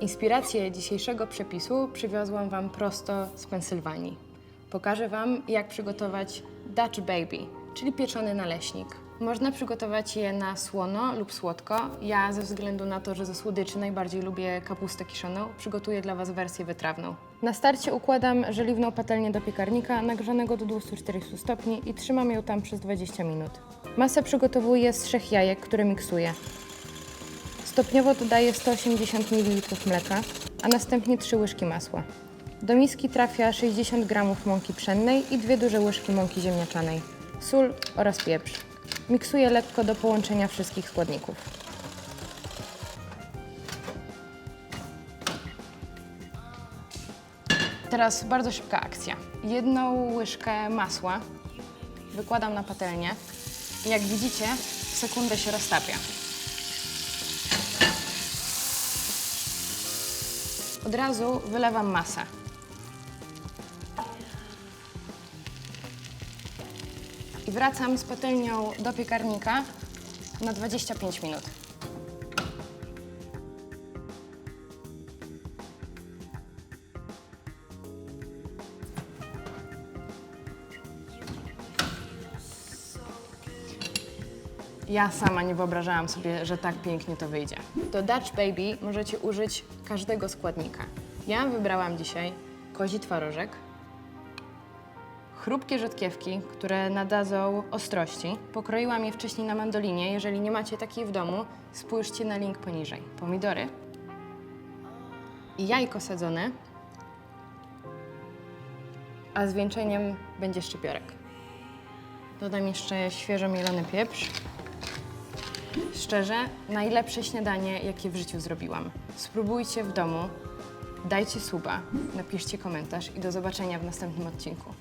Inspirację dzisiejszego przepisu przywiozłam Wam prosto z Pensylwanii. Pokażę Wam, jak przygotować Dutch Baby, czyli pieczony naleśnik. Można przygotować je na słono lub słodko. Ja ze względu na to, że ze słodyczy najbardziej lubię kapustę kiszoną, przygotuję dla Was wersję wytrawną. Na starcie układam żeliwną patelnię do piekarnika nagrzanego do 240 stopni i trzymam ją tam przez 20 minut. Masę przygotowuję z trzech jajek, które miksuję. Stopniowo dodaję 180 ml mleka, a następnie 3 łyżki masła. Do miski trafia 60 g mąki pszennej i 2 duże łyżki mąki ziemniaczanej, sól oraz pieprz. Miksuję lekko do połączenia wszystkich składników. Teraz bardzo szybka akcja. Jedną łyżkę masła wykładam na patelnię i jak widzicie, w sekundę się roztapia. Od razu wylewam masę. I wracam z patelnią do piekarnika na 25 minut. Ja sama nie wyobrażałam sobie, że tak pięknie to wyjdzie. Do Dutch Baby możecie użyć każdego składnika. Ja wybrałam dzisiaj kozi twarożek, chrupkie rzodkiewki, które nadadzą ostrości. Pokroiłam je wcześniej na mandolinie. Jeżeli nie macie takiej w domu, spójrzcie na link poniżej. Pomidory i jajko sadzone, a zwieńczeniem będzie szczypiorek. Dodam jeszcze świeżo mielony pieprz. Szczerze, najlepsze śniadanie, jakie w życiu zrobiłam. Spróbujcie w domu, dajcie suba, napiszcie komentarz i do zobaczenia w następnym odcinku.